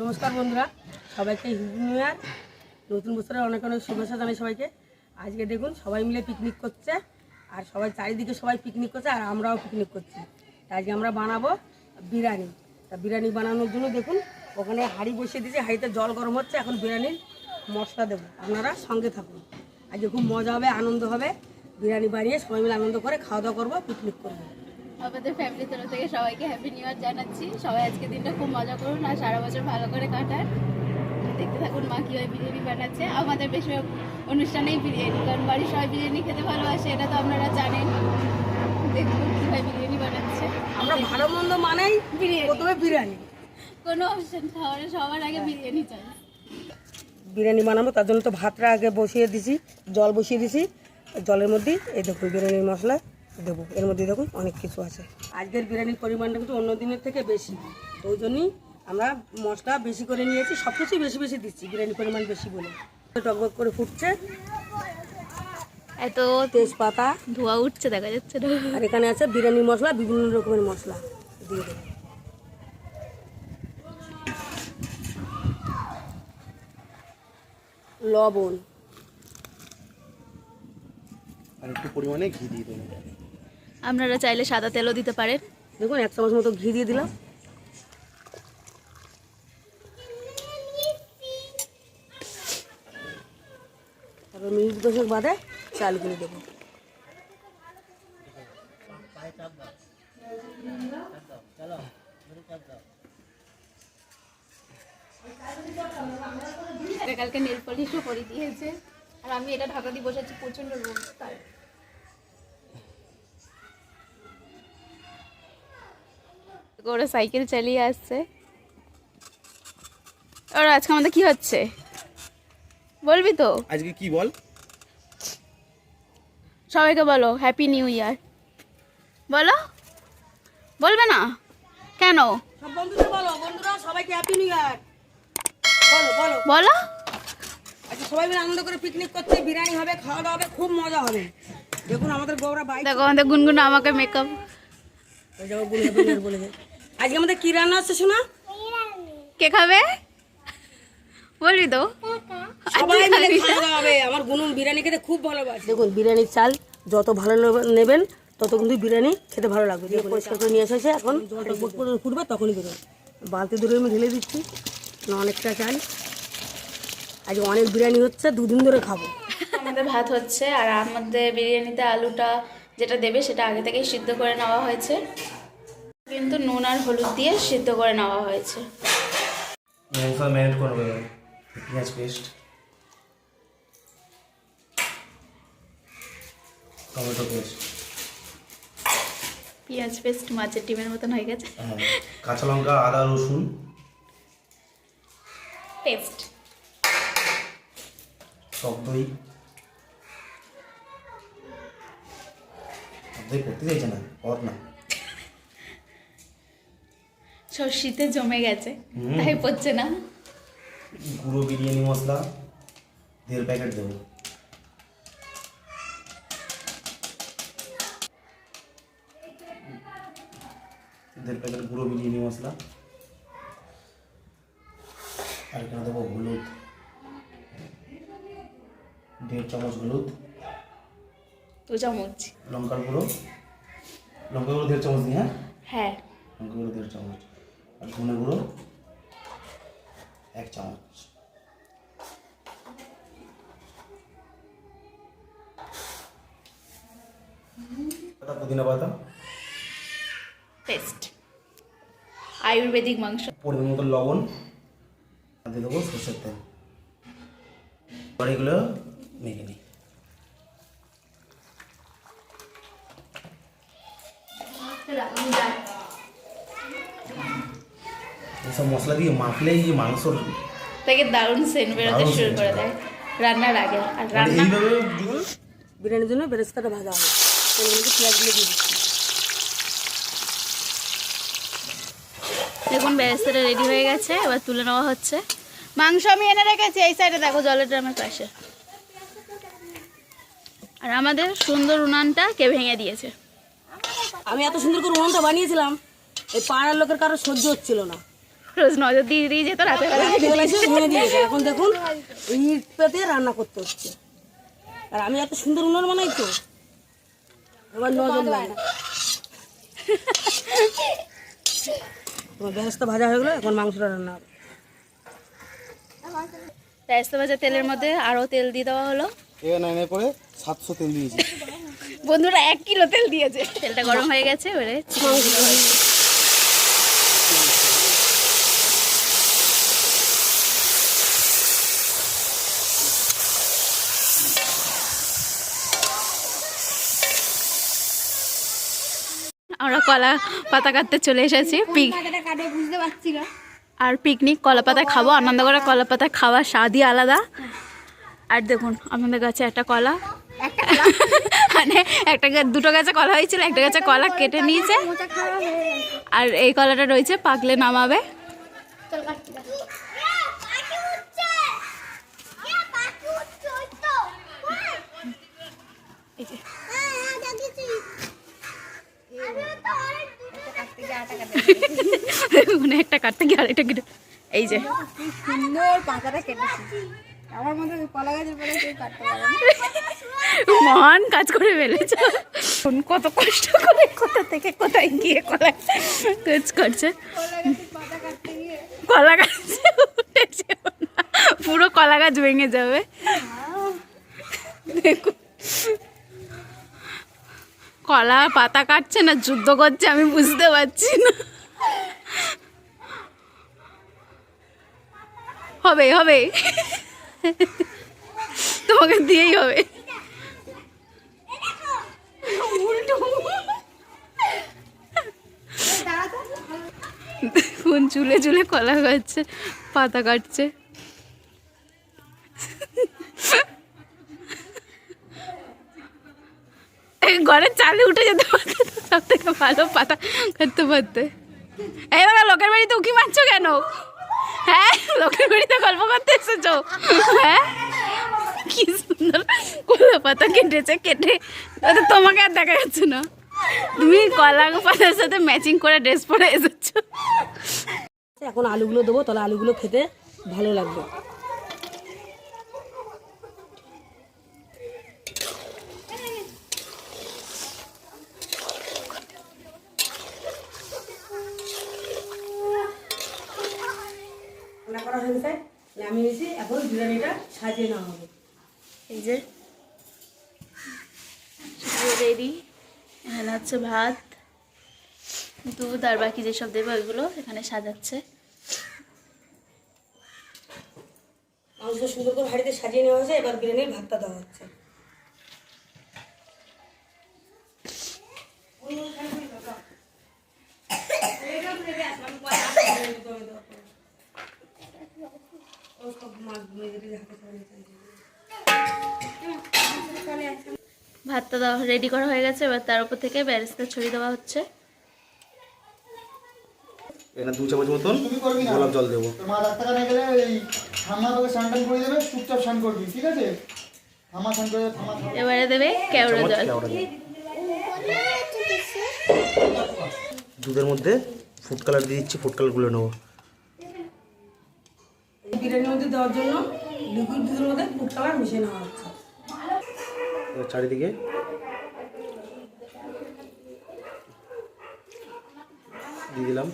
নমস্কার বন্ধুরা, সবাইকে হিন্দু নিউ ইয়ার নতুন বছরের অনেক অনেক শুভেচ্ছা জানাই সবাইকে। আজকে দেখুন, সবাই মিলে পিকনিক করছে, আর সবাই চারিদিকে সবাই পিকনিক করছে, আর আমরাও পিকনিক করছি। আজকে আমরা বানাবো বিরিয়ানি। তা বিরিয়ানি বানানোর জন্য দেখুন, ওখানে হাঁড়ি বসিয়ে দিয়েছি, হাঁড়িতে জল গরম হচ্ছে, এখন বিরিয়ানির মশলা দেবো। আপনারা সঙ্গে থাকুন। আজকে খুব মজা হবে, আনন্দ হবে। বিরিয়ানি বানিয়ে সবাই মিলে আনন্দ করে খাওয়া দাওয়া করব পিকনিক করব। আমাদের ফ্যামিলি তরফ থেকে সবাইকে হ্যাপি নিউ ইয়ার জানাচ্ছি। সবাই আজকে দিনটা খুব মজা করুন আর সারা বছর ভালো করে কাটান। দেখতে থাকুন মা কীভাবে বিরিয়ানি বানাচ্ছে। আমাদের বেশিরভাগ অনুষ্ঠানেই বিরিয়ানি কারণ বাড়ির সবাই বিরিয়ানি খেতে ভালোবাসে এটা তো আপনারা জানেন। দেখুন কীভাবে বিরিয়ানি বানাচ্ছে। আমরা ভালো মন্দ মানেই বিরিয়ানি। প্রথমে বিরিয়ানি। কোনো অপশন খাওয়ার সবার আগে বিরিয়ানি চাই বিরিয়ানি বানাবো তার জন্য তো ভাতটা আগে বসিয়ে দিছি জল বসিয়ে দিছি। জলের মধ্যে এই দেখুন বিরিয়ানির মশলা। দেবো। এর মধ্যে দেখুন অনেক কিছু আছে। আজকের বিরিয়ানির পরিমাণটা কিন্তু অন্য দিনের থেকে বেশি। তো ওই জন্যই আমরা মশলা বেশি করে নিয়েছি সব কিছুই বেশি বেশি দিচ্ছি বিরিয়ানির পরিমাণ বেশি বলে। টকবক করে ফুটছে। এত তেজপাতা। ধোয়া উঠছে দেখা যাচ্ছে না। আর এখানে আছে বিরিয়ানির মশলা বিভিন্ন রকমের মশলা। দিয়ে দেবো। লবণ। আর একটু পরিমাণে ঘি দিয়ে দেবেন আপনারা চাইলে সাদা তেলও দিতে পারেন। দেখুন এক চামচ মতো ঘি দিয়ে দিলাম। তারপর মিনিট দশেক বাদে চালগুলো দেবো। কালকে নেল পলিশও করে দিয়েছে। আর আমি এটা ঢাকা দিয়ে বসেছি প্রচণ্ড রোগ তার ওরা সাইকেল চালিয়ে আসছে। ওরা আজকে আমাদের কি হচ্ছে? বলবি তো? আজকে কি বল? সবাইকে বলো হ্যাপি নিউ ইয়ার বলো? বলবে না? কেন? সব বন্ধুদের বলো বন্ধুরা সবাইকে হ্যাপি নিউ ইয়ার বলো বলো। বলো। আচ্ছা সবাই মিলে আনন্দ করে পিকনিক করছে বিরিয়ানি হবে খাওয়া দাওয়া হবে খুব মজা হবে। দেখুন আমাদের বউরা বাইক দেখো আমাদের গুনগুন আমাকে মেকআপ বলে। আজকে আমাদের কি রান্না আছে শোনা কে খাবে? বলবি তো। সবাই মিলে খাওয়া হবে। আমার গুনুন বিরিয়ানি খেতে খুব ভালোবাসে। দেখুন বিরিয়ানির চাল যত ভালো নেবে- নেবেন তত কিন্তু বিরিয়ানি খেতে ভালো লাগবে। দিয়ে পরিষ্কার করে নিয়ে এসেছে এখন। ফুটবে তখনই বেরোবে। বালতি দূরে আমি ঢেলে দিচ্ছি। না অনেকটা চাল। আজ অনেক বিরিয়ানি হচ্ছে দুদিন ধরে খাব। আমাদের ভাত হচ্ছে আর আমাদের বিরিয়ানিতে আলুটা যেটা দেবে সেটা আগে থেকেই সিদ্ধ করে নেওয়া হয়েছে। কিন্তু নুন আর হলুদ দিয়ে সিদ্ধ করে নেওয়া হয়েছে। মশলা ম্যারিনেট করবে পেঁয়াজ পেস্ট টমেটো পেস্ট পেঁয়াজ পেস্ট মাছের ডিমের মতন হয়ে গেছে। হ্যাঁ। কাঁচা লঙ্কা আদা রসুন। পেস্ট। টক দই। টক দই করতে চাইছে না কর না। সব শীতে জমে গেছে তাই পড়ছে না। গুঁড়ো বিরিয়ানি মশলা দেড় প্যাকেট দেবো। দেড় প্যাকেট গুঁড়ো বিরিয়ানি মশলা। আর এখানে দেবো হলুদ। দেড় চামচ হলুদ। তো চামচ। লঙ্কার গুঁড়ো। লঙ্কা গুঁড়ো দেড় চামচ দিই হ্যাঁ? হ্যাঁ। লঙ্কা গুঁড়ো দেড় চামচ। আর ধনে গুঁড়ো এক চামচ। পুদিনা পাতা? পেস্ট। আয়ুর্বেদিক মাংস। পরিমাণ মতো লবণ। দিয়ে দেবো সর্ষের তেল। এবার এগুলো মেখে নিই। এইসব মশলা দিয়ে মাখলেই যে মাংসর থেকে দারুণ সেন্ট বেরোতে শুরু করে দেয়। রান্নার আগে। আর মানে রান্না বিরিয়ানির জন্য বেরেস্তাটা ভাজা হবে। মধ্যে পেঁয়াজগুলো দিয়ে দিচ্ছি। দেখুন বেরেস্তাটা রেডি হয়ে গেছে। এবার তুলে নেওয়া হচ্ছে। মাংস আমি এনে রেখেছি এই সাইডে দেখো জলের ড্রামের পাশে। আর আমাদের সুন্দর উনানটা কে ভেঙে দিয়েছে। আমি এত সুন্দর করে উনুনটা বানিয়েছিলাম এই পাড়ার লোকের কারও সহ্য হচ্ছিল না। রোজ নজর দিয়ে দিয়ে যেত ঘুমিয়ে দিয়েছে। এখন দেখুন ইট পেতে রান্না করতে হচ্ছে। আর আমি এত সুন্দর উনুন বানাই তো এবার নজর লাগে না। তোমার ব্যবস্থা ভাজা হয়ে গেলো এখন মাংসটা রান্না হবে। রাইস্তা ভাজা তেলের মধ্যে আরও তেল দিয়ে দেওয়া হলো। করে সাতশো তেল দিয়েছি। বন্ধুরা এক কিলো তেল দিয়েছে। তেলটা গরম হয়ে গেছে এবারে আমরা কলা পাতা কাটতে চলে এসেছি। পিক আর পিকনিক কলা পাতা খাব আনন্দ করে কলা পাতা খাওয়ার স্বাদই আলাদা। আর দেখুন আমাদের গাছে একটা কলা। মানে একটা দুটো গাছে কলা হয়েছিল একটা গাছে কলা কেটে নিয়েছে। আর এই কলাটা রয়েছে পাকলে নামাবে। এই যে। দেখুন একটা কাটতে গিয়ে আরেকটা কেটে এই যে। সুন্দর পাতাটা কেটেছি আমার মতো কলা গাছের পরে কেউ কাটতে পারে না মহান কাজ করে ফেলেছ। শোন, কত কষ্ট করে কোথা থেকে কোথায় গিয়ে কলা কাজ করছে। কলা গাছ পুরো কলা গাছ ভেঙে যাবে। দেখুন কলা পাতা কাটছে না, যুদ্ধ করছে, আমি বুঝতে পারছি না। হবে হবে। তোমাকে দিয়েই হবে। কোন চুলে চুলে কলা কাটছে, পাতা কাটছে। ঘরের চালে উঠে যেতে পারতে সব থেকে ভালো পাতা করতে পারতে। এই বাবা, লোকের বাড়িতে উকি মারছো কেন? হ্যাঁ লোকের বাড়িতে গল্প করতে এসেছ। হ্যাঁ? কি সুন্দর কলা পাতা কেটেছে, কেটে তোমাকে আর দেখা যাচ্ছে না। তুমি কলা পাতার সাথে ম্যাচিং করে ড্রেস পরে এসেছ। এখন আলুগুলো দেবো, তাহলে আলুগুলো খেতে ভালো লাগবে রান্না করা হয়ে গেছে নামিয়ে নিয়েছি এখন বিরিয়ানিটা সাজিয়ে নেওয়া হবে এই যে রেডি এখানে হচ্ছে ভাত দুধ আর বাকি যেসব দেবে ওইগুলো এখানে সাজাচ্ছে মাংস সুন্দর করে হাঁড়িতে সাজিয়ে নেওয়া হয়েছে এবার বিরিয়ানির ভাতটা দেওয়া হচ্ছে ভাতটা দেওয়া রেডি করা হয়ে গেছে এবার তার উপর থেকে ব্যারেস্তা ছড়িয়ে দেওয়া হচ্ছে। এখানে দু চামচ মতন গোলাপ জল দেবো। মা গেলে এই ঠাম্মা তোকে স্নান করে দেবে চুপচাপ স্নান করবি ঠিক আছে? ঠাম্মা স্নান করে ঠাম্মা এবারে দেবে কেওড়া জল। দুধের মধ্যে ফুড কালার দিয়ে দিচ্ছি ফুড কালারগুলো নেব। দেওয়ার জন্য লিকুইড দুধের মধ্যে ফুড কালার মিশিয়ে নেওয়া হচ্ছে। চারিদিকে। দিয়ে দিলাম।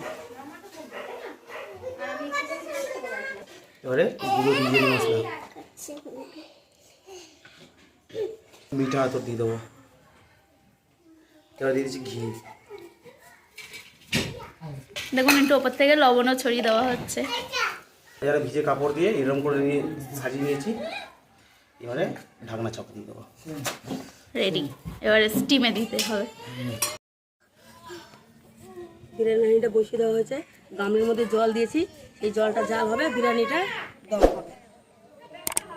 এবারে গুঁড়ো বিরিয়ানি মশলা। মিঠা আতর দিয়ে দেবো। এবার দিয়ে দিচ্ছি ঘি। দেখুন একটু ওপর থেকে লবণও ছড়িয়ে দেওয়া হচ্ছে। এবারে ভিজে কাপড় দিয়ে এরকম করে নিয়ে সাজিয়ে নিয়েছি। এবারে ঢাকনা চাপা দিয়ে দেবো। রেডি এবারে স্টিমে দিতে হবে। বিরিয়ানিটা বসিয়ে দেওয়া হয়েছে। গামলির মধ্যে জল দিয়েছি। এই জলটা জাল হবে বিরিয়ানিটা দেওয়া হবে।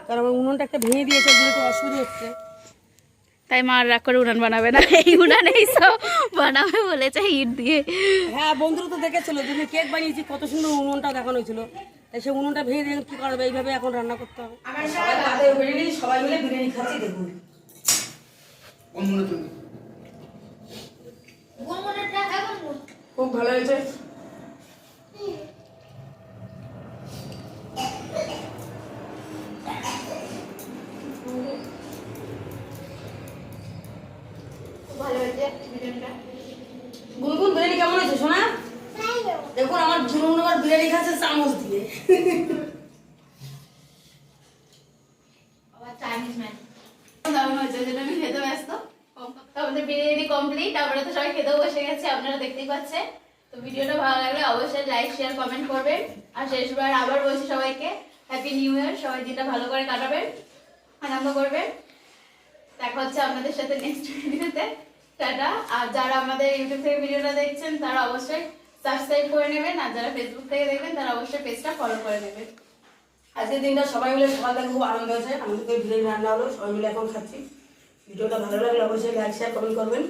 কারণ আমার উনুনটা একটা ভেঙে দিয়েছে একটু অসুবিধা হচ্ছে। তাই মা আর রাগ করে উনান বানাবে না। এই উনান এই সব বানাবে বলেছে ইট দিয়ে। হ্যাঁ বন্ধুরা তো দেখেছিল তুমি কেক বানিয়েছি কত সুন্দর উনুনটা দেখানো হয়েছিল। এসে উনুনটা ভেঙে দিলে কী করবে এইভাবে এখন রান্না করতে হবে। সবাই মিলে বিরিয়ানি খাচ্ছি দেখুন। খুব ভালো হয়েছে। গুনগুন বিরিয়ানি কেমন হয়েছে শোনা তো সবাই খেতেও বসে গেছে, আপনারা দেখতেই পাচ্ছেন। তো ভিডিওটা ভালো লাগলে অবশ্যই লাইক শেয়ার কমেন্ট করবেন। আর শেষবার আবার বলছি সবাইকে হ্যাপি নিউ ইয়ার সবাই দিনটা ভালো করে কাটাবেন, আনন্দ করবেন। দেখা হচ্ছে আপনাদের সাথে নেক্সট ভিডিওতে টাটা। আর যারা আমাদের ইউটিউব থেকে ভিডিওটা দেখছেন, তারা অবশ্যই সাবস্ক্রাইব করে নেবেন আর যারা ফেসবুক থেকে দেখবেন তারা অবশ্যই পেজটা ফলো করে নেবেন আজকের দিনটা সবাই মিলে সকালটা খুব আনন্দ আছে। আমাদের তো বিরিয়ানি রান্না হলো, সবাই মিলে এখন খাচ্ছি। ভিডিওটা ভালো লাগলে অবশ্যই লাইক শেয়ার কমেন্ট করবেন।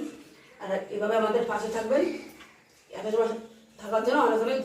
আর এভাবে আমাদের পাশে থাকবেন। এত সময় থাকার জন্য অনেক অনেক।